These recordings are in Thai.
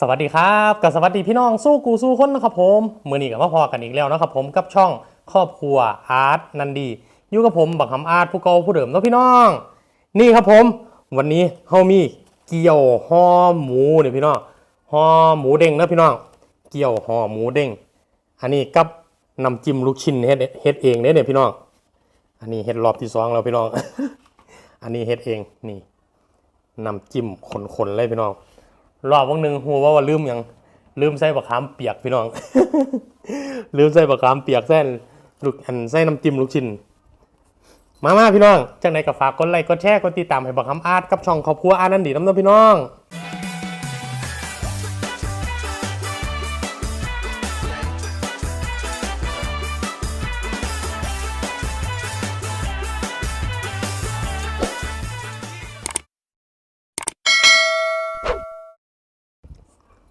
สวัสดีครับกับสวัสดีพี่น้องสู้กูสู้คนนะครับผมมือนี้กับมาพอกันอีกแล้วนะครับผมกับช่องครอบครัวอาร์ตนันดีอยู่กับผมบักคำอาร์ตผู้เก่าผู้เดิมเนะพี่น้อง นี่ครับผม วันนี้เฮามีเกี๊ยวห่อหมูเนี่ยพี่น้องห่อหมูเด้งนะพี่น้อง เกี๊ยวห่อหมูเด้งอันนี้กับน้ำจิ้มลูกชิ้นเฮ็ดเฮ็ดเองเนี่ยเนี่ยพี่น้อง อันนี้เฮ็ดรอบที่สองแล้วพี่น้อง อันนี้เฮ็ดเองนี่น้ำจิ้มขนๆเลยพี่น้อง รอบวันหนึ่งหัวว่าว่าลืมอยังลืมใส่บะขามเปียกพี่น้อง ลืมใส่บะขามเปียกแส้นลูกอันใส่น้ำจิ้มลูกชิ้นมามาพี่น้องจากไหนก็ฝากกดไลค์กดแชร์กดติดตามให้บักคำอาร์ตกับช่องครอบครัวอาร์ตนันดีน้ำน้ำพี่น้อง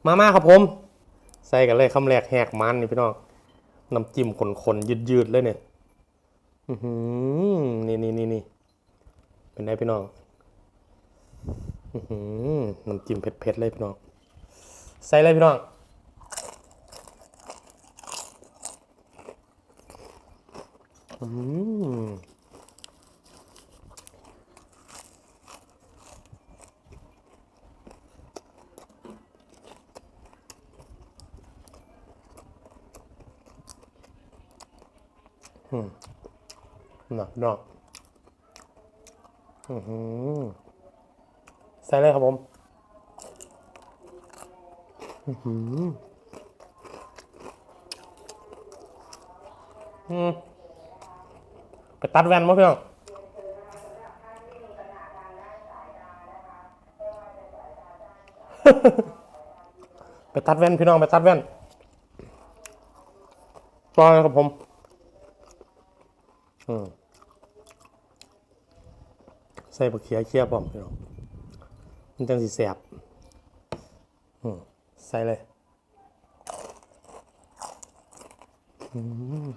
มามาครับผม ใส่กันเลยคำแรกแหกมันนี่พี่น้องน้ำจิ้มขนๆยืดๆเลยเนี่ยนี่นี่นี่นี่เป็นไงพี่น้องน้ำจิ้มเผ็ดๆเลยพี่น้อง ใส่เลยพี่น้อง อืม น่ะพี่น้ออือหือใส่เลยครับผมอือหืออืมไปตัดแว่นมั้พี่องไปตัดแว่นพี่น้องไปตัดแว่นปล่อยครับผม อืมใส่บะเขียเคี่ยวพร้อมพี่น้องมันจังสิแสบอืมใส่เลย อืม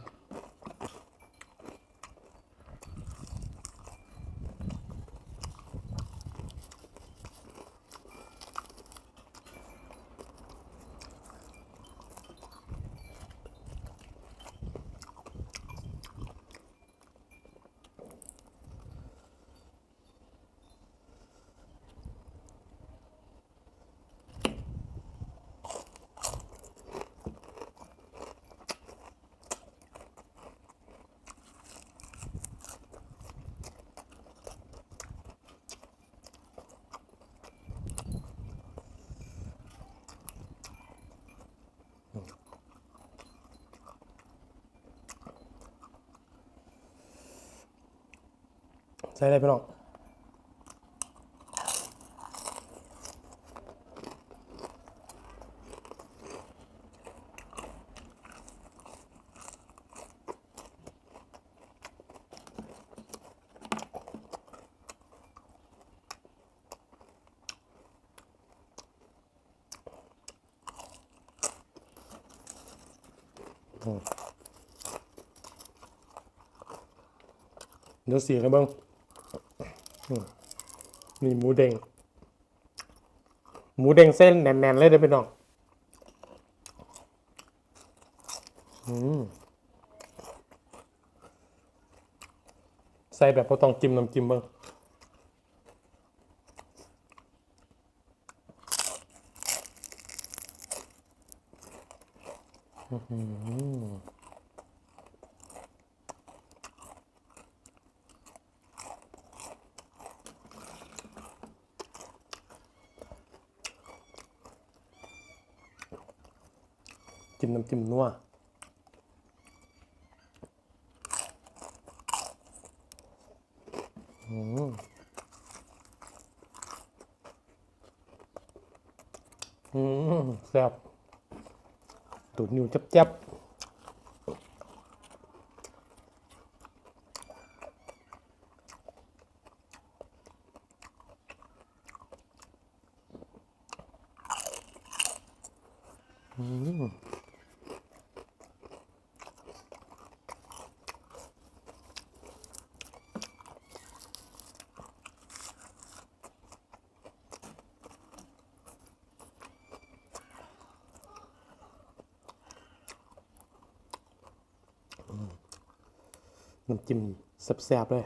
ใส่เลยพี่น้องเดี๋ยวเสียกันบ้าง นี่หมูเด้งหมูเด้งเส้นแน่นๆเลยเด้อพี่น้องอใส่แบบพอต้องจิ้มน้ำจิ้มเบ้างอื้อหือ จิ้มน้ำจิ้มนัวอืมอืมแซ่บตูดนิ้วจับๆอืม น้ำจิ้มแซ่บๆเลย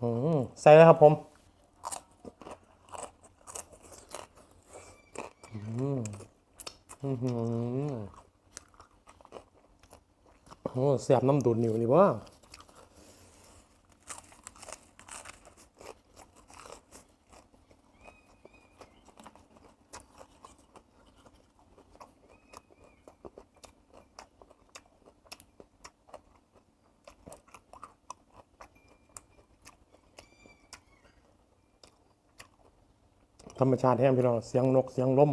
อืมใส่เลยครับผมอืมอื้อหือโอ้แซ่บน้ำดูดนิ้วนี่วะ ธรรมชาติแห้งพี่น้องเสียงนกเสียงลม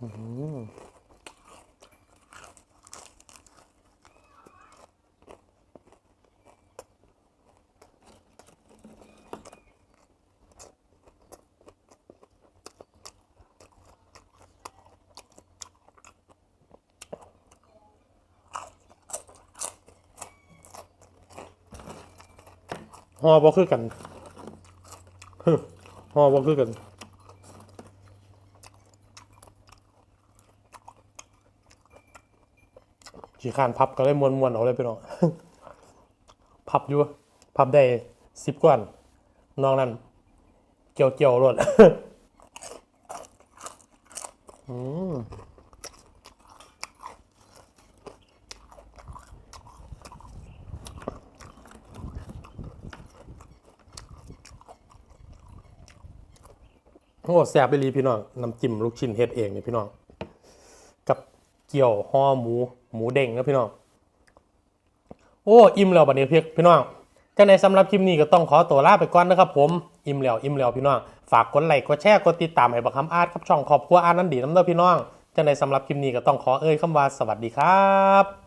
อืม หือฮอบ่คือกันฮอบ่คือกันขี่ขานพับก็เลยมวนมวนๆเอาเลยพี่น้องพับอยู่พับได้สิบกว่านนอกนั้น เกี่ยวเกี่ยวรวดอืม โอ้แซ่บไปรีพี่น้องน้ำจิ้มลูกชิ้นเฮ็ดเองนี่พี่น้อง กับเกี่ยวห่อหมู หมูเด้งนะพี่น้อง โอ้อิ่มแล้วบัดนี้เพี่พี่น้องจังในสำหรับคลิปนี้ก็ต้องขอตัวลาไปก่อนนะครับผมอิ่มแล้วอิ่มแล้วพี่น้อง ฝากกดไลค์กดแชร์กดติดตามให้บักคำอาร์ตครับช่องขอบครัวอาร์ตนั่นดีน้ำเด้อพี่น้องจังในสำหรับคลิปนี้ก็ต้องขอเอ่ยคำว่าสวัสดีครับ